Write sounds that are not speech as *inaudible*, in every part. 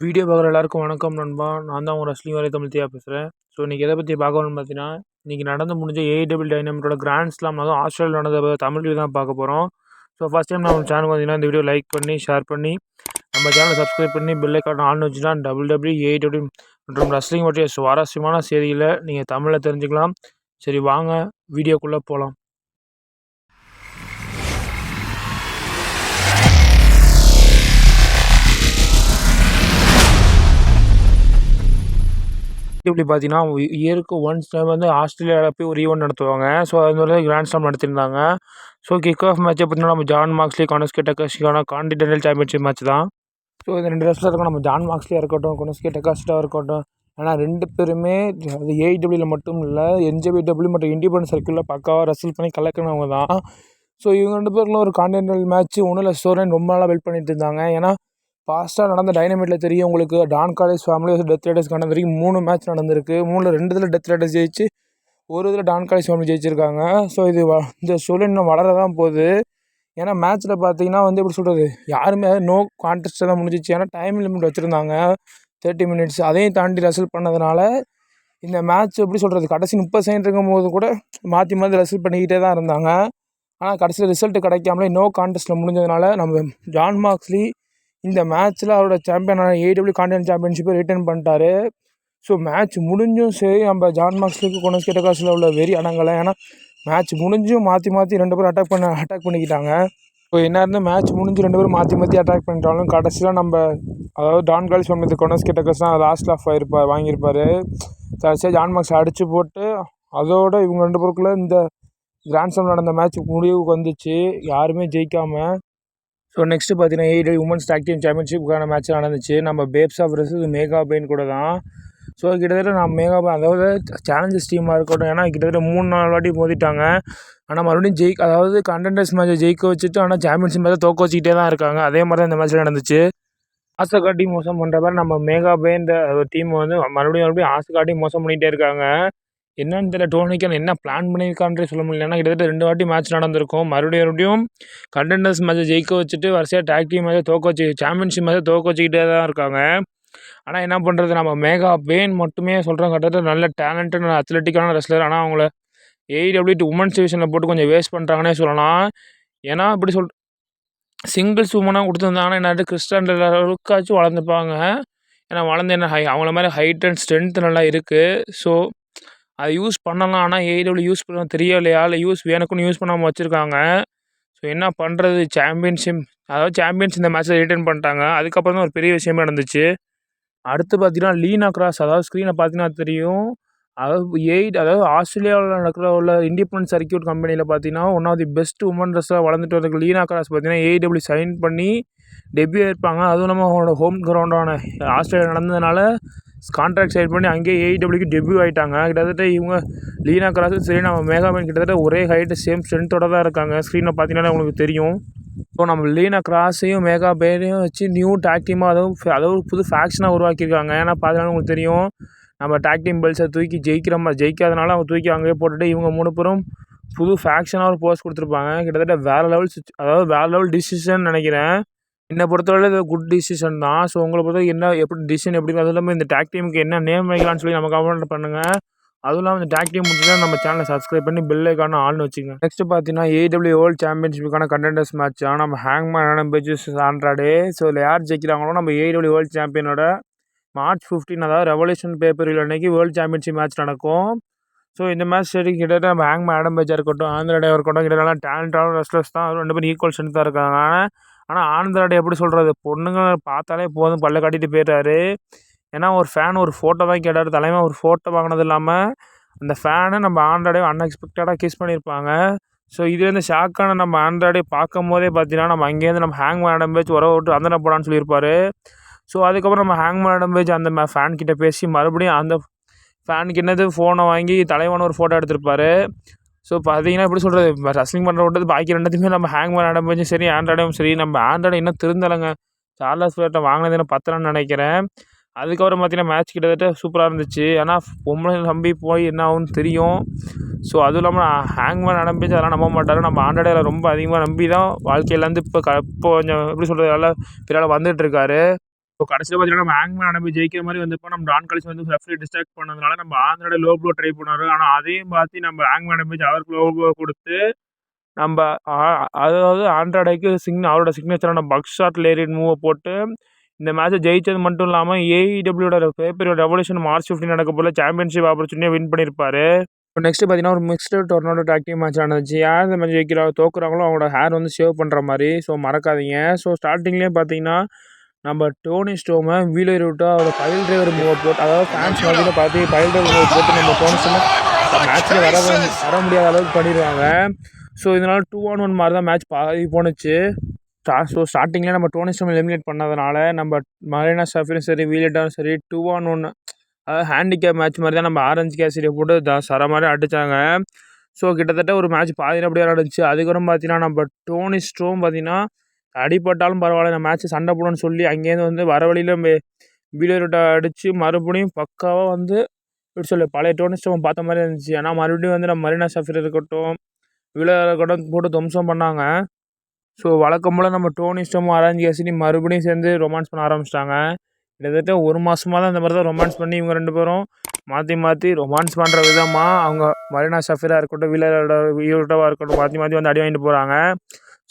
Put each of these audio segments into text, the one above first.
Video பார்க்குற எல்லாருக்கும் வணக்கம் நண்பா. நான் தான் உங்கள் ரஸ்லிங் வரை தமிழ்த்தியா பேசுகிறேன். ஸோ இன்றைக்கி எதை பற்றி பார்க்கணும்னு பார்த்தீங்கன்னா இன்றைக்கி நடந்து முடிஞ்ச ஏடபிள் டைனமிட்டோட கிராண்ட் ஸ்லாம் அதுவும் ஆஸ்திரேலியா நடந்த தமிழில் தான் பார்க்க போகிறோம் ஸோ ஃபஸ்ட் டைம் நம்ம சேனல் பார்த்தீங்கன்னா இந்த வீடியோ லைக் பண்ணி ஷேர் பண்ணி நம்ம சேனலை சப்ஸ்கிரைப் பண்ணி பெல்லை கார்டு ஆன் வச்சுன்னா டபுள் டபிள்யூ எயிட் மற்றும் ரஸ்லிங் பற்றிய சுவாரஸ்யமான செய்திகளை நீங்கள் தமிழில் தெரிஞ்சுக்கலாம். சரி வாங்க வீடியோக்குள்ளே போகலாம் இப்படி பார்த்தீங்கன்னா இயருக்கு ஒன்ஸ் டைம் வந்து ஆஸ்திரேலியாவில் போய் ஒரு ஈவெண்ட் நடத்துவாங்க. ஸோ அது வந்து கிராண்ட் ஸ்லாம் நடத்தியிருந்தாங்க. ஸோ கிக் ஆஃப் மேட்ச்சை பார்த்தீங்கன்னா நம்ம ஜான் மார்க்ஸ்லி கொனஸ்கே டெக்காஸ்டிக்கான கான்டினென்டல் சாம்பியன்ஷிப் மேட்ச் தான். ஸோ இந்த ரெண்டு ரெஸ்லருக்கும் நம்ம ஜான் மார்க்ஸ்லியாக இருக்கட்டும் கொனஸ்கே டெக்காஸ்டாக இருக்கட்டும் ஏன்னா ரெண்டு பேருமே அது ஏஐடபிள்யூவில் மட்டும் இல்லை என்ஜேபிடபிள்யூ மற்றும் இண்டிபெண்டன்ஸ் சர்க்கிளில் பக்காவாக ரசல் பண்ணி கலக்கினவங்க தான். ஸோ இவங்க ரெண்டு பேருக்குள்ள ஒரு கான்டினென்டல் மேட்ச் ஒன்றும் இல்லை ஸ்டோரன் ரொம்ப நாளாக வெயிட் பண்ணிட்டு இருந்தாங்க. ஏன்னா ஃபாஸ்ட்டாக நடந்த டைனமிட்டில் தெரியும் உங்களுக்கு. Don Callis family death riders கண்டது வரைக்கும் மூணு மேட்ச் நடந்திருக்கு. மூணில் ரெண்டு இதில் டெத் ரைடர்ஸ் ஜெயிச்சு ஒரு இதில் டான் காலேஜ் ஃபேமிலி ஜெயிச்சிருக்காங்க. ஸோ இது வ இந்த சூழல் இன்னும் வளர தான் போகுது. ஏன்னா மேட்ச்சில் பார்த்தீங்கன்னா வந்து எப்படி சொல்கிறது யாருமே நோ கான்டெஸ்ட்டாக தான் முடிஞ்சிச்சு. ஏன்னா டைம் லிமிட் வச்சுருந்தாங்க. தேர்ட்டி மினிட்ஸ் அதையும் தாண்டி ரசல் பண்ணதுனால இந்த மேட்ச் எப்படி சொல்கிறது கடைசி முப்பது செகண்ட் இருக்கும்போது கூட மாற்றி மாற்றி ரசல் பண்ணிக்கிட்டே தான் இருந்தாங்க. ஆனால் கடைசியில் ரிசல்ட் கிடைக்காமலே நோ கான்டெஸ்ட்டில் முடிஞ்சதுனால நம்ம ஜான் மார்க்ஸ்லி இந்த மேட்ச்சில் அவரோட சாம்பியனான ஏடபிள்யூ கான்டினென்ட் சாம்பியன்ஷிப்பை ரிட்டர்ன் பண்ணிட்டாரு. ஸோ மேட்ச் முடிஞ்சும் சரி நம்ம ஜான் மார்க்ஸ்லுக்கு கொண்டு காசில் உள்ள வெறி அடங்கலை. ஏன்னா மேட்ச் முடிஞ்சும் மாற்றி மாற்றி ரெண்டு பேரும் அட்டாக் பண்ண அட்டாக் பண்ணிக்கிட்டாங்க. இப்போ என்ன இருந்தால் மேட்ச் முடிஞ்சு ரெண்டு பேரும் மாற்றி மாற்றி அட்டாக் பண்ணிட்டாலும் கடைசியில் நம்ம அதாவது டான் கால்ஸ் பண்ணது கொனஸ்கே டக்கர்ஸ் தான் லாஸ்ட் ஆஃப் ஆகிருப்பார் வாங்கியிருப்பார். கடைசியாக ஜான் மார்க்ஸ் அடித்து போட்டு அதோட இவங்க ரெண்டு பேருக்குள்ளே இந்த கிராண்ட் நடந்த மேட்ச் முடிவுக்கு வந்துச்சு. யாருமே ஜெயிக்காமல் ஸோ நெக்ஸ்ட்டு பார்த்தீங்கன்னா எயிட் உமன்ஸ் டாக் டீம் சாம்பியன்ஷிப்புக்கான மேட்ச் நடந்துச்சு. நம்ம பேப்ஸ் ஆஃப் மேகா பெயின் கூட தான். ஸோ கிட்டத்தட்ட நான் மேகா அதாவது சேலஞ்சஸ் டீமாக இருக்கட்டும் ஏன்னா கிட்டத்தட்ட மூணு நாலு வாட்டி மோதிட்டாங்க. ஆனால் மறுபடியும் ஜெயிக் அதாவது கண்டென்டர்ஸ் மேட்ச்சை ஜெயிக்க வச்சுட்டு ஆனால் சாம்பியன்ஷிப் மேட்ச்சை தோக்க வச்சுக்கிட்டே தான் இருக்காங்க. அதே மாதிரி தான் இந்த மேட்ச்சில் நடந்துச்சு. ஆசை காட்டி மோசம் பண்ணுற மாதிரி நம்ம மேகா பேன்ற டீம் வந்து மறுபடியும் மறுபடியும் ஆசை காட்டி மோசம் பண்ணிகிட்டே இருக்காங்க. என்னன்னு தெரியல. டோனிக்கு என்ன பிளான் பண்ணியிருக்கான்றே சொல்ல முடியல. ஏன்னா கிட்டத்தட்ட ரெண்டு வாட்டி மேட்ச் நடந்திருக்கும். மறுபடியும் மறுபடியும் கண்டெண்டர்ஸ் மேட்ச்சை ஜெயிக்க வச்சுட்டு வரிசையாக டேக் டீம் மேட்ச்சை தோக்க வச்சு சாம்பியன்ஷிப் மேட்ச்சை தோக்க வச்சுக்கிட்டே தான் இருக்காங்க. ஆனால் என்ன பண்ணுறது நம்ம மேகா பேன் மட்டுமே சொல்கிறோம் கிட்டத்தட்ட நல்ல டேலண்டட் அத்லெட்டிக்கான ரெஸ்லர் ஆனால் அவங்கள ஏஇடபிள்யூ உமன்ஸ் டிவிஷனில் போட்டு கொஞ்சம் வேஸ்ட் பண்ணுறாங்கன்னே சொல்லலாம். ஏன்னா இப்படி சொல் சிங்கிள்ஸ் உமனாக கொடுத்துருந்தாங்கன்னா என்ன கிறிஸ்டான் அளவுக்காச்சும் வளர்ந்துப்பாங்க. ஏன்னா வளர்ந்து என்ன ஹை அவங்கள மாதிரி ஹைட் அண்ட் ஸ்ட்ரென்த் நல்லா இருக்குது ஸோ அதை யூஸ் பண்ணலாம். ஆனால் ஏடபிள்யூ யூஸ் பண்ண தெரியலையா. இல்லை யூஸ் வேணுக்குன்னு யூஸ் பண்ணாமல் வச்சுருக்காங்க. ஸோ என்ன பண்ணுறது சாம்பியன்ஷிப் அதாவது சாம்பியன்ஸ் இந்த மேட்ச்சில் ரிட்டர்ன் பண்ணிட்டாங்க. அதுக்கப்புறம் தான் ஒரு பெரிய விஷயமே நடந்துச்சு. அடுத்து பார்த்தீங்கன்னா லீனா கிராஸ் அதாவது ஸ்க்ரீனை பார்த்தீங்கன்னா தெரியும். அதாவது எயிட் அதாவது ஆஸ்திரேலியாவில் நடக்கிற உள்ள இண்டிபெண்ட் சர்க்கியூட் கம்பெனியில் பார்த்தீங்கன்னா one of the best woman ட்ரெஸ்ஸாக வளர்ந்துட்டு வரதுக்கு லீனா கிராஸ் பார்த்தீங்கன்னா ஏடபிள்யூ சைன் பண்ணி டெபியூ இருப்பாங்க அதுவும் நம்ம அவங்களோட ஹோம் கிரவுண்டான ஆஸ்திரேலியா நடந்ததுனால கான்ட்ராக்ட் சைட் பண்ணி அங்கேயே ஏஇடபிள்யூக்கு டெபியூ ஆகிட்டாங்க கிட்டத்தட்ட இவங்க லீனா கிராஸும் சரி நம்ம மேகாமேன் கிட்டத்தட்ட ஒரே ஹைட்டு சேம் ஸ்ட்ரென்த்தோட தான் இருக்காங்க. ஸ்க்ரீனில் பார்த்தீங்கன்னா உங்களுக்கு தெரியும். ஸோ நம்ம லீனா கிராஸையும் மேகா பேரையும் வச்சு நியூ டாக் டீமாக அதுவும் அதாவது புது ஃபேக்ஷனாக உருவாக்கியிருக்காங்க. ஏன்னா பார்த்தீங்கன்னா உங்களுக்கு தெரியும் நம்ம டாக் டீம் பெல்ஸை தூக்கி ஜெயிக்கிற மாதிரி ஜெயிக்காதனால அவங்க தூக்கி அங்கேயே போட்டுட்டு இவங்க மூணு பேரும் புது ஃபேக்ஷனாக ஒரு போஸ்ட் கொடுத்துருப்பாங்க. கிட்டத்தட்ட வேறு லெவல் அதாவது வேறு லெவல் டிசிஷன் நினைக்கிறேன். என்னை பொறுத்தவரை இது குட் டிசிஷன் தான். ஸோ உங்களை பொறுத்தவரை என்ன எப்படி டிசிஷன் எப்படி அதுவும் இல்லாமல் இந்த டேக் டீமுக்கு என்ன நேம் வைக்கலாம்னு சொல்லி நம்ம கமெண்ட் பண்ணுங்கள் அதுவும் இல்லாமல் இந்த டேக் டீம் முடிச்சுன்னா நம்ம சேனலை சப்ஸ்கிரைப் பண்ணி பெல் ஐக்கான ஆள்னு வச்சுங்க நெக்ஸ்ட் பார்த்தீங்கன்னா ஏடபிள்யூ வேர்ல்டு சாம்பியன்ஷிப்புக்கான கண்டென்டர்ஸ் மேட்ச் ஆனால் நம்ம ஹேங்மேன் பேஜஸ் ஆண்ட்ராடே ஸோ இதில் யார் ஜெயிக்கிறாங்களோ நம்ம ஏடபிள்யூ வேர்ல்டு சாம்பியனோட மார்ச் ஃபிஃப்டீன் அதாவது ரெவல்யூஷன் பேப்பர் அன்னைக்கு வேர்ல்டு சாம்பியன்ஷிப் மேட்ச் நடக்கும். ஸோ இந்த மேட்ச் சரி கிட்டத்தட்ட நம்ம ஹேங் மேடம் பேஜாக இருக்கட்டும் ஆந்திரா இருக்கட்டும் கிட்டத்தட்ட நல்லா டேலண்டான ரெஸ்லர்ஸ் தான். ரெண்டு பேரும் ஈக்குவல் ஸ்ட்ரென்த்தாக இருக்காங்க. ஆனால் ஆனால் எப்படி சொல்கிறது பொண்ணுங்களை பார்த்தாலே போதும் பல்ல காட்டிட்டு போயிட்டாரு ஏன்னா ஒரு ஃபேன் ஒரு ஃபோட்டோ தான் கேட்டார். தலைமை ஒரு ஃபோட்டோ வாங்கினது இல்லாமல் அந்த ஃபேனை நம்ம ஆண்ட்ராய்டே அன்எக்ஸ்பெக்டடாக கிஸ் பண்ணியிருப்பாங்க. ஸோ இதுலேருந்து ஷாக்கான நம்ம ஆண்ட்ராய்டே பார்க்கும் போதே பார்த்தீங்கன்னா நம்ம அங்கேருந்து நம்ம ஹேங் மேடம் பேச்சு உறவு விட்டு அந்த போடான்னு சொல்லியிருப்பார். ஸோ அதுக்கப்புறம் நம்ம ஹேங் மேடம் பேச்சு அந்த ஃபேன் கிட்டே பேசி மறுபடியும் அந்த ஃபேனுக்கு என்னது? ஃபோனை வாங்கி தலைவன் ஒரு ஃபோட்டோ எடுத்திருப்பாரு. ஸோ பார்த்தீங்கன்னா எப்படி சொல்கிறது ரஸ்லிங் பண்ணுற விட்டது பாக்கி ரெண்டுத்தையுமே நம்ம ஹேங் பண்ண ஆரம்பிச்சும் சரி ஆண்ட்ராய்டும் சரி நம்ம ஆண்ட்ராய்டு இன்னும் திருந்தலைங்க. சார்லஸ் ஃபிளேட்டை வாங்கினது என்ன பத்தலன்னு நினைக்கிறேன். அதுக்கப்புறம் பார்த்தீங்கன்னா மேட்ச் கிட்டத்தட்ட சூப்பராக இருந்துச்சு. ஆனால் பொம்பளை நம்பி போய் என்ன ஆகும்னு தெரியும். ஸோ அதுவும் இல்லாமல் ஹேங் மேன் நம்பிச்சு அதெல்லாம் நம்ப மாட்டார். நம்ம ஆண்ட்ராய்டில் ரொம்ப அதிகமாக நம்பி தான் வாழ்க்கையிலேருந்து இப்போ க இப்போ கொஞ்சம் எப்படி சொல்கிறது நல்லா பின்னால் வந்துட்டுருக்காரு இப்போ கடைசியில் பார்த்தீங்கன்னா நம்ம ஹேங்மேன் அனுப்பி ஜெயிக்கிற மாதிரி வந்தப்போ நம்ம டான் கழிச்சு வந்து ரெஃப்ரி டிஸ்ட்ராக்ட் பண்ணதுனால நம்ம ஆந்திரோட லோ ப்ளோ ட்ரை பண்ணாரு. ஆனால் அதையும் பார்த்து நம்ம ஹேங்மேன் அனுப்பி அவருக்கு லோ ப்ளோ கொடுத்து நம்ம அதாவது ஆண்ட்ராய்டுக்கு சிக்ன அவரோட சிக்னேச்சரான பக் ஷாட் லேரிட் மூவை போட்டு இந்த மேட்ச்சை ஜெயிச்சது மட்டும் இல்லாமல் ஏஇடபிள்யூட pay per revolution March fifteen நடக்க போல சாம்பியன்ஷிப் ஆப்பர்ச்சுனிட்டியை வின் பண்ணியிருப்பாரு இப்போ நெக்ஸ்ட் பார்த்தீங்கன்னா ஒரு மிக்ஸ்டு டொர்னோட டாக்டிவ் மேட்ச் நடந்துச்சு. யார் இந்த மேட்ச் ஜெயிக்கிறா தோக்குறாங்களோ அவங்களோட ஹேர் வந்து சேவ் பண்ணுற மாதிரி. ஸோ மறக்காதீங்க. ஸோ ஸ்டார்டிங்லேயே பார்த்தீங்கன்னா நம்ம டோனி ஸ்டோமை வீலர் விட்டு அவரோட ஃபைல் டிரைவர் மூவை போட்டு அதாவது ஃபேன்ஸ் மாதிரி பார்த்து பயில் டிரைவர் மூவை போட்டு நம்ம டோனி ஸ்டோமை மேட்ச்சில் வர வர முடியாத அளவுக்கு பண்ணிடுவாங்க ஸோ இதனால் டூ ஆன் ஒன் மாதிரி தான் மேட்ச் பாதி போணுச்சு. ஸோ ஸ்டார்டிங்கில் நம்ம டோனி ஸ்டோம் எலிமினேட் பண்ணதுனால நம்ம மரீனா சஃபரும் சரி வீலட்டாவும் சரி டூ ஆன் ஒன் அதாவது ஹேண்டிகேப் மேட்ச் மாதிரி தான் நம்ம ஆரஞ்சு கேசரியை போட்டு த சர மாதிரி அடித்தாங்க ஸோ கிட்டத்தட்ட ஒரு மேட்ச் பாதி நடந்துச்சு. அதுக்கப்புறம் பார்த்தீங்கன்னா நம்ம டோனி ஸ்டோம் பார்த்தீங்கன்னா அடிப்பட்டாலும் பரவாயில்ல நான் மேட்ச்சு சண்டை போடணும்னு சொல்லி அங்கேருந்து வந்து வர வழியில் வீடியோ அடித்து மறுபடியும் பக்காவாக வந்து எப்படி சொல்லு பழைய டோனிஸ்டம் பார்த்த மாதிரி இருந்துச்சு. ஆனால் மறுபடியும் வந்து நம்ம மரீனா சஃபீர் இருக்கட்டும் விழா இருக்கட்டும் போட்டு துவம்சம் பண்ணாங்க. ஸோ வழக்கம் போல் நம்ம டோனிஸ்டமும் அரேஞ்ச் கேசினி மறுபடியும் சேர்ந்து ரொமான்ஸ் பண்ண ஆரம்பிச்சிட்டாங்க. கிட்டத்தட்ட ஒரு மாதமாக தான் இந்த மாதிரி தான் ரொமான்ஸ் பண்ணி இவங்க ரெண்டு பேரும் மாற்றி மாற்றி ரொமான்ஸ் பண்ணுற விதமாக அவங்க மரீனா சஃபீராக இருக்கட்டும் வீலரோட வீரோட்டவாக இருக்கட்டும் மாற்றி மாற்றி வந்து அடி வாங்கிட்டு போகிறாங்க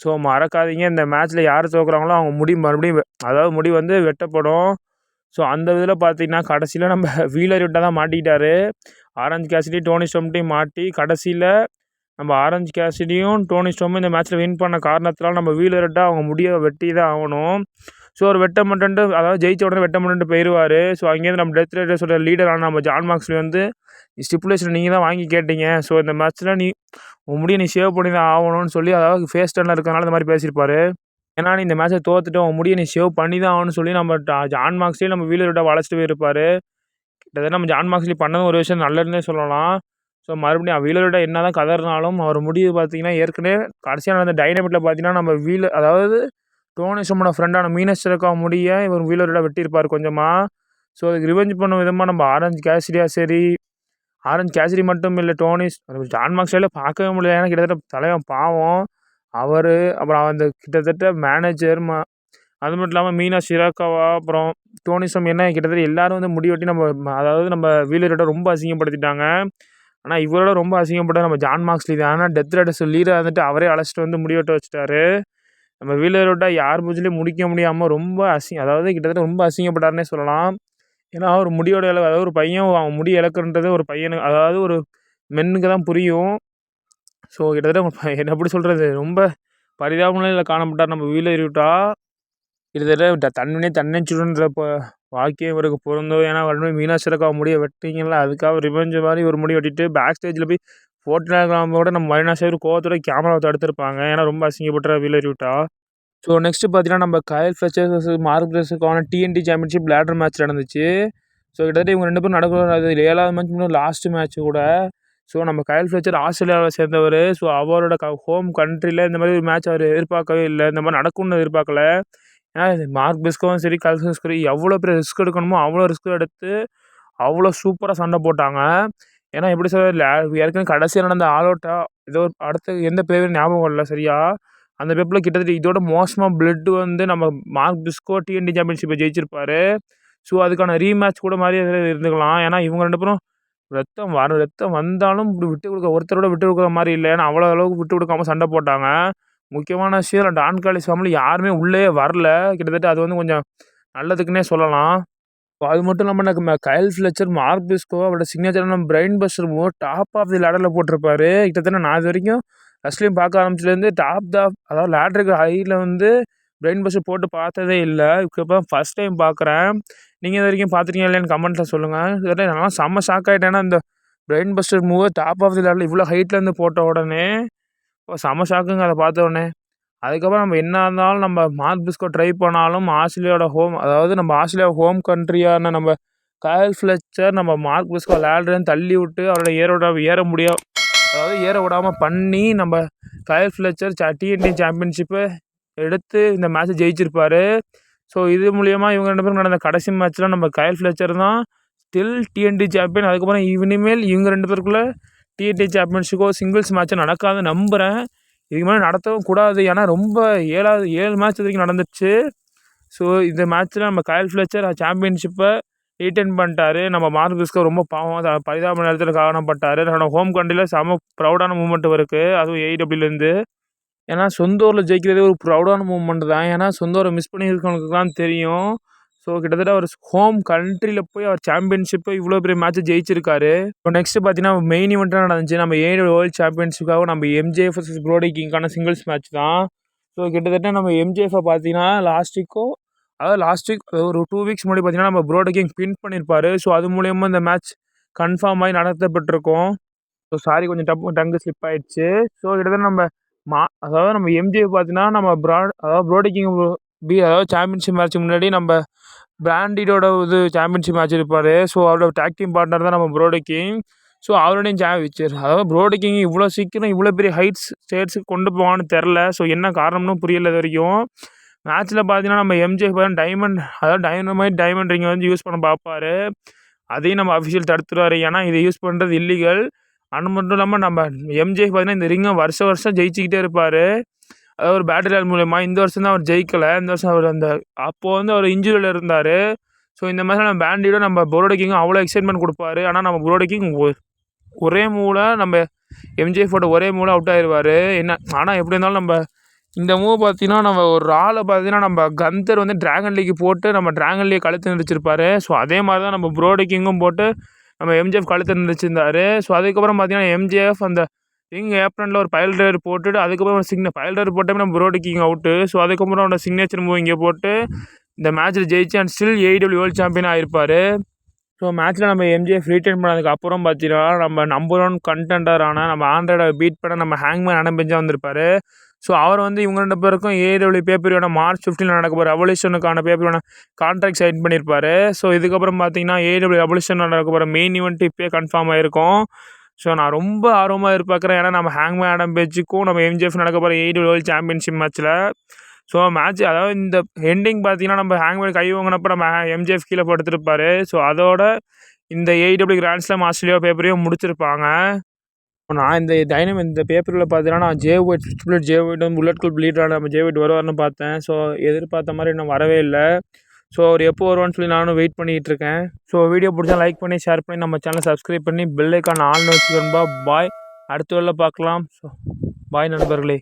ஸோ மறக்காதீங்க. இந்த மேட்ச்சில் யார் தோக்குறாங்களோ அவங்க முடி மறுபடியும் அதாவது முடி வந்து வெட்டப்படும். ஸோ அந்த இதில் பார்த்தீங்கன்னா கடைசியில் நம்ம *laughs* வீலர் விட்டால் தான் மாட்டிக்கிட்டாரு. ஆரஞ்சு கேசிடி டோனி ஸ்டோம்ட்டையும் மாட்டி கடைசியில் நம்ம ஆரஞ்சு கேசிடியும் டோனி ஸ்டோமும் இந்த மேட்ச்சில் வின் பண்ண காரணத்தினால நம்ம வீலர்கிட்ட அவங்க முடிய வெட்டி தான் ஆகணும். ஸோ ஒரு வெட்ட மட்டன்ட்டு அதாவது ஜெயிச்ச உடனே வெட்ட மட்டன்ட்டு போயிடுவார் ஸோ அங்கேருந்து நம்ம டெத் ரைடர்ஸோட லீடரான நம்ம ஜான் மார்க்ஸ்லி வந்து ஸ்டிப்புலேஷன் நீங்கள் தான் வாங்கி கேட்டீங்க. ஸோ இந்த மேட்ச்சில் நீ உன் நீ சேவ் பண்ணி தான் ஆகணும்னு சொல்லி அதாவது ஃபேஸ் டர்னில் இருக்கிறனால இந்த மாதிரி பேசியிருப்பாரு. ஏன்னா நீ இந்த மேட்ச்சை தோத்துட்டு உன் முடியை நீ சேவ் பண்ணி தான் ஆகணும்னு சொல்லி நம்ம ஜான் மார்க்ஸ்லேயே நம்ம வீலரோட வளர்ச்சிட்டு போயிருப்பார். கிட்டத்தட்ட நம்ம ஜான் மார்க்ஸ்லி பண்ணது ஒரு விஷயம் நல்லதுன்னே சொல்லலாம். ஸோ மறுபடியும் வீலரோட என்ன தான் கதறினாலும் அவர் முடிவு பார்த்தீங்கன்னா ஏற்கனவே கடைசியாக நடந்த டைனமிட்டில் பார்த்தீங்கன்னா நம்ம வீலர் அதாவது டோனிசமோட ஃப்ரெண்டான மீனஸ்டருக்கா முடிய இவர் வீலரோட வெட்டியிருப்பார் கொஞ்சமாக ஸோ அதுக்கு ரிவெஞ்ச் பண்ண விதமாக நம்ம ஆரஞ்சு கேசரியாக சரி. ஆரஞ்சு கேசரி மட்டும் இல்லை டோனிஸ் ஜான் மார்க்ஸ்ல பார்க்கவே முடியல. ஏன்னா கிட்டத்தட்ட தலைவன் பாவம். அவர் அப்புறம் அந்த கிட்டத்தட்ட மேனேஜர் ம அது மட்டும் இல்லாமல் மீனா ஷிராக்காவா அப்புறம் டோனிசம் என்ன கிட்டத்தட்ட எல்லோரும் வந்து முடி வெட்டி நம்ம அதாவது நம்ம வீலரோட ரொம்ப அசிங்கப்படுத்திட்டாங்க. ஆனால் இவரோட ரொம்ப அசிங்கப்பட்ட நம்ம ஜான் மார்க்ஸ்லி தான். ஆனால் டெத் ரைடர்ஸ் லீடர் வந்துட்டு அவரே அழைச்சிட்டு வந்து முடிவெட்ட வச்சுட்டாரு. நம்ம வீலரோட யார் மூஞ்சிலையும் முடிக்க முடியாமல் ரொம்ப அசிங்க அதாவது கிட்டத்தட்ட ரொம்ப அசிங்கப்பட்டார்னே சொல்லலாம். ஏன்னா ஒரு முடியோட இல அதாவது ஒரு பையன் அவன் முடி இழக்குன்றது ஒரு பையனுக்கு அதாவது ஒரு மென்னுக்கு தான் புரியும். ஸோ கிட்டத்தட்ட என்ன எப்படி சொல்கிறது ரொம்ப பரிதாப நிலையில் காணப்பட்டார் நம்ம வீலர் விட்டா கிட்டத்தட்ட தன்னே தன்னச்சுடுன்ற இப்போ வாக்கியம் இவருக்கு பிறந்தோ ஏன்னா மறுபடியும் மீனாட்சிரக்கா முடிய வெட்டிங்களா அதுக்காக ரிவெஞ்ச் மாதிரி ஒரு முடி வெட்டிட்டு பேக் ஸ்டேஜில் போய் ஃபோட்டோகிராமோட நம்ம மரினாசேர் கோவத்தோட கேமராவை தடுத்துருப்பாங்க. ஏன்னா ரொம்ப அசிங்கப்பட்ட வீலர் விட்டா ஸோ நெக்ஸ்ட்டு பார்த்தீங்கன்னா நம்ம கயல் ஃபெச்சர்ஸ் மார்க் பிரஸுக்கான டிஎன்டி சாம்பியன்ஷிப் லேடர் மேட்ச் நடந்துச்சு. ஸோ கிட்டத்தட்ட இவங்க ரெண்டு பேரும் நடக்கிற அது ஏழாவது மேட்ச் முன்னாடி லாஸ்ட் மேட்ச் கூட. ஸோ நம்ம கயல் ஃப்ளெச்சர் ஆஸ்திரேலியாவை சேர்ந்தவர். ஸோ அவரோட க ஹோம் கண்ட்ரியில் இந்த மாதிரி ஒரு மேட்ச் அவர் எதிர்பார்க்கவே இல்லை. இந்த மாதிரி நடக்கும்னு எதிர்பார்க்கல. ஏன்னா மார்க் பிஸ்கவும் சரி கல்சன் சரி எவ்வளோ பெரிய ரிஸ்க் எடுக்கணுமோ அவ்வளோ ரிஸ்க் எடுத்து அவ்வளோ சூப்பராக சண்டை போட்டாங்க. ஏன்னா எப்படி சொல்ல ஏற்கனவே கடைசியாக நடந்த ஆல் அவுட்டா ஏதோ அடுத்த எந்த பேரும் ஞாபகம் இல்லை சரியா? அந்த பேப்பில் கிட்டத்தட்ட இதோட மோசமாக பிளட் வந்து நம்ம மார்க் பிஸ்கோ டிஎன்டி சாம்பியன்ஷிப்பை ஜெயிச்சிருப்பாரு. ஸோ அதுக்கான ரீமேட்ச் கூட மாதிரி இருந்துக்கலாம். ஏன்னா இவங்க ரெண்டு பேரும் ரத்தம் வர ரத்தம் வந்தாலும் இப்படி விட்டு கொடுக்க ஒருத்தரோட விட்டு கொடுக்குற மாதிரி இல்லை. ஏன்னா அவ்வளோ அளவுக்கு விட்டு கொடுக்காம சண்டை போட்டாங்க. முக்கியமான விஷயம் டான் காலேஜ் ஃபேமிலி யாருமே உள்ளே வரல. கிட்டத்தட்ட அது வந்து கொஞ்சம் நல்லதுக்குன்னே சொல்லலாம். அது மட்டும் இல்லாமல் எனக்கு கயல் ஃபிளச்சர் மார்க் பிஸ்கோ அவரோட சிக்னேச்சரான brain buster move top off the லேடரில் போட்டிருப்பாரு. கிட்டத்தட்ட நான் இது வரைக்கும் ஃபஸ்ட்லேயும் பார்க்க ஆரம்பிச்சிலேருந்து டாப் த அதாவது லேட்ருக்கு ஹையில் வந்து பிரெயின் பஸ்டர் போட்டு பார்த்ததே இல்லை. இப்போ ஃபஸ்ட் டைம் பார்க்குறேன். நீங்கள் இது வரைக்கும் பார்த்துருக்கீங்க இல்லையான்னு கமெண்ட்டில் சொல்லுங்கள் இதெல்லாம் நான் செம்ம ஷாக் ஆகிட்டேன்னா அந்த brain buster move top off the லேடரில் இவ்வளோ ஹைட்லேருந்து போட்ட உடனே செம்ம ஷாக்குங்க அதை பார்த்த உடனே. அதுக்கப்புறம் நம்ம என்ன இருந்தாலும் நம்ம மார்க் பிஸ்கோ ட்ரை பண்ணாலும் ஆஸ்திரேலியாவோட ஹோம் அதாவது நம்ம ஆஸ்திரேலியா ஹோம் கண்ட்ரியான நம்ம கயல் ஃப்ளெச்சர் நம்ம மார்க் பிஸ்கோ விளையாடுறேன்னு தள்ளி விட்டு அவரோட ஏறோட ஏற முடியும் அதாவது ஏற விடாமல் பண்ணி நம்ம கயல் ஃப்ளெச்சர் டிஎன்டி சாம்பியன்ஷிப்பை எடுத்து இந்த மேட்ச்சை ஜெயிச்சிருப்பார். ஸோ இது மூலியமாக இவங்க ரெண்டு பேரும் நடந்த கடைசி மேட்ச்சில் நம்ம கயல் ஃப்ளெச்சர் தான் ஸ்டில் டிஎன்டி சாம்பியன் அதுக்கப்புறம் இனிமேல் இவங்க ரெண்டு பேருக்குள்ளே டிஎன்டி சாம்பியன்ஷிப்போ சிங்கிள்ஸ் மேட்ச்சோ நடக்காதுன்னு நம்புகிறேன் இதுக்கு மேலே நடத்தவும் கூடாது. ஏன்னா ரொம்ப ஏழாவது ஏழு மேட்ச் வரைக்கும் நடந்துச்சு. ஸோ இந்த மேட்ச்சில் நம்ம கயல் ஃப்ளெச்சர் சாம்பியன்ஷிப்பை ரீட்டைன் பண்ணிட்டாரு. நம்ம மார்க் ரொம்ப பாவம். பரிதாப நேரத்தில் காரணப்பட்டார். நம்ம ஹோம் கண்ட்ரியில் செம ப்ரௌடான மூமெண்ட் இருக்குது அதுவும் ஏடபிள்யூலேருந்து ஏன்னா சொந்த ஊரில் ஜெயிக்கிறதே ஒரு ப்ரௌடான மூமெண்ட் தான். ஏன்னா சொந்த ஊரை மிஸ் பண்ணியிருக்கவனுக்கு தான் தெரியும். ஸோ கிட்டத்தட்ட அவர் ஹோம் கண்ட்ரியில் போய் அவர் சாம்பியன்ஷிப்பை இவ்வளோ பெரிய மேட்ச்சை ஜெயிச்சிருக்காரு. இப்போ நெக்ஸ்ட் பார்த்தீங்கன்னா மெயின் இவெண்ட்டாக நடந்துச்சு? நம்ம ஏழு வேர்ல்டு சாம்பியன்ஷிப்பாக நம்ம எம்ஜேஎஃப் vs ப்ரோடி கிங்கான சிங்கிள்ஸ் மேட்ச் தான். ஸோ கிட்டத்தட்ட நம்ம எம்ஜேஎஃப்பை பார்த்தீங்கன்னா லாஸ்ட் வீக்கோ அதாவது லாஸ்ட் வீக் ஒரு டூ வீக்ஸ் முன்னாடி பார்த்தீங்கன்னா நம்ம ப்ரோடி கிங் பின் பண்ணியிருப்பாரு ஸோ அது மூலியமாக இந்த மேட்ச் கன்ஃபார்ம் ஆகி நடத்தப்பட்டிருக்கும். ஸோ சாரி கொஞ்சம் டப் டங்கு ஸ்லிப் ஆகிடுச்சு ஸோ கிட்டத்தட்ட நம்ம மா அதாவது நம்ம எம்ஜே பார்த்தீங்கன்னா நம்ம ப்ராட் அதாவது ப்ரோடி கிங் பி அதாவது சாம்பியன்ஷிப் மேட்ச் முன்னாடி நம்ம பிராண்டிடோட இது சாம்பியன்ஷிப் மேட்ச் இருப்பார் ஸோ அவரோட டேக் டீம் பார்ட்னர் தான் நம்ம ப்ரோட கிங் ஸோ அவரோடையும் ஜா வச்சார். அதாவது ப்ரோடி கிங் இவ்வளோ சீக்கிரம் இவ்வளோ பெரிய ஹைட்ஸ் ஸ்டேட்ஸுக்கு கொண்டு போவான்னு தெரில. ஸோ என்ன காரணம்னு புரியல இது வரைக்கும். மேட்ச்சில் பார்த்தீங்கன்னா நம்ம எம்ஜே பார்த்தா டைமண்ட் அதாவது டைனமைட் டைமண்ட் ரிங்கை வந்து யூஸ் பண்ண பார்ப்பார் அதையும் நம்ம அஃபிஷியல் தடுத்துருவார். ஏன்னா இதை யூஸ் பண்ணுறது இல்லீகல் அது மட்டும் இல்லாமல் நம்ம எம்ஜே பார்த்தீங்கன்னா இந்த ரிங்கை வருஷம் வருஷம் ஜெயிச்சுக்கிட்டே இருப்பார். ஒரு பேட்டரி மூலயமா இந்த வருஷம் தான் அவர் ஜெயிக்கலை. இந்த வருஷம் அவர் அந்த அப்போது வந்து அவர் இன்ஜுரியில் இருந்தார். ஸோ இந்த மாதிரி நம்ம பேண்டியோட நம்ம புரோட கிங் அவ்வளோ எக்ஸைட்மெண்ட் கொடுப்பாரு. ஆனால் நம்ம புரோட கிங் ஒரே மூளை நம்ம எம்ஜிஎஃபோட ஒரே மூளை அவுட் ஆயிடுவார் என்ன ஆனால் எப்படி இருந்தாலும் நம்ம இந்த மூவ் பார்த்தீங்கன்னா நம்ம ஒரு ஆளை பார்த்தீங்கன்னா நம்ம கந்தர் வந்து டிராகன் லீக் போட்டு நம்ம டிராகன் லீக் கழுத்து நிறுத்திருப்பாரு ஸோ அதே மாதிரி தான் நம்ம புரோட கிங்கும் போட்டு நம்ம எம்ஜிஎஃப் கழுத்து நிறுத்திருந்தாரு ஸோ அதுக்கப்புறம் பார்த்தீங்கன்னா எம்ஜிஎஃப் அந்த ரிங் ஏப்ரனில் ஒரு பயல் ட்ரைவர் போட்டுட்டு அதுக்கப்புறம் சிக்ன பயல் ட்ரைவர் போட்டமே நம்ம புரோட கிங் அவுட்டு ஸோ அதுக்கப்புறம் அவனோட சிக்னேச்சர் மூவ் இங்கே போட்டு இந்த மேட்ச்சில் ஜெயிச்சு and still AEW world champion ஆகிருப்பார் so மேட்ச்சில் நம்ம எம்ஜிஎஃப் ரீட்டைன் பண்ணதுக்கு அப்புறம் பார்த்தீங்கன்னா நம்ம நம்பர் ஒன் கண்டென்டரான நம்ம ஆண்ட்ராய்டை பீட் பண்ண நம்ம ஹேங்மேன் அனபெஞ்சா வந்திருப்பார். ஸோ அவர் வந்து இவங்க ரெண்டு பேருக்கும் ஏடபிள்யூ பேப்பரியோட மார்ச் ஃபிஃப்டீன் நடக்க போகிற ரெவல்யூஷனுக்கான பேப்பரியோட கான்ட்ராக்ட் சைன் பண்ணியிருப்பாரு ஸோ இதுக்கப்புறம் பார்த்தீங்கன்னா ஏடபிள்யூ ரெவல்யூஷன் நடக்க போகிற மெயின் ஈவெண்ட் இப்போயே கன்ஃபார்ம் ஆகிருக்கும் ஸோ நான் ரொம்ப ஆர்வமாக எதிர்பார்க்குறேன். ஏன்னா நம்ம ஹேங்மேன் ஆடம் பேச்சுக்கும் நம்ம எம்ஜிஎஃப் நடக்க போகிற எயிட் வேர்ல்டு சாம்பியன்ஷிப் மேட்ச்சில் ஸோ மேட்ச் அதாவது இந்த எண்டிங் பார்த்தீங்கன்னா நம்ம ஹேங்மேன் கை வாங்கினப்போ நம்ம எம்ஜிஎஃப் கீழே படுத்துருப்பாரு ஸோ அதோட இந்த A W grand slam Australia பேப்பரையும் முடிச்சிருப்பாங்க. நான் இந்த டைனம் இந்த பேப்பரில் பார்த்தீங்கன்னா நான் Jay White fifth Jay White வந்து புல்லட் கிளப் லீடரான நம்ம ஜே ஒயிட் வருவார்னு பார்த்தேன். ஸோ எதிர்பார்த்த மாதிரி இன்னும் வரவே இல்லை. ஸோ அவர் எப்போ வருவான்னு சொல்லி நானும் வெயிட் பண்ணிகிட்டு இருக்கேன் ஸோ வீடியோ பிடிச்சா லைக் பண்ணி ஷேர் பண்ணி நம்ம சேனல் சப்ஸ்கிரைப் பண்ணி பெல்லைக்கான ஆள்னு வச்சுக்கணும்பா பாய் அடுத்த வேலை பார்க்கலாம். ஸோ பாய் நண்பர்களே.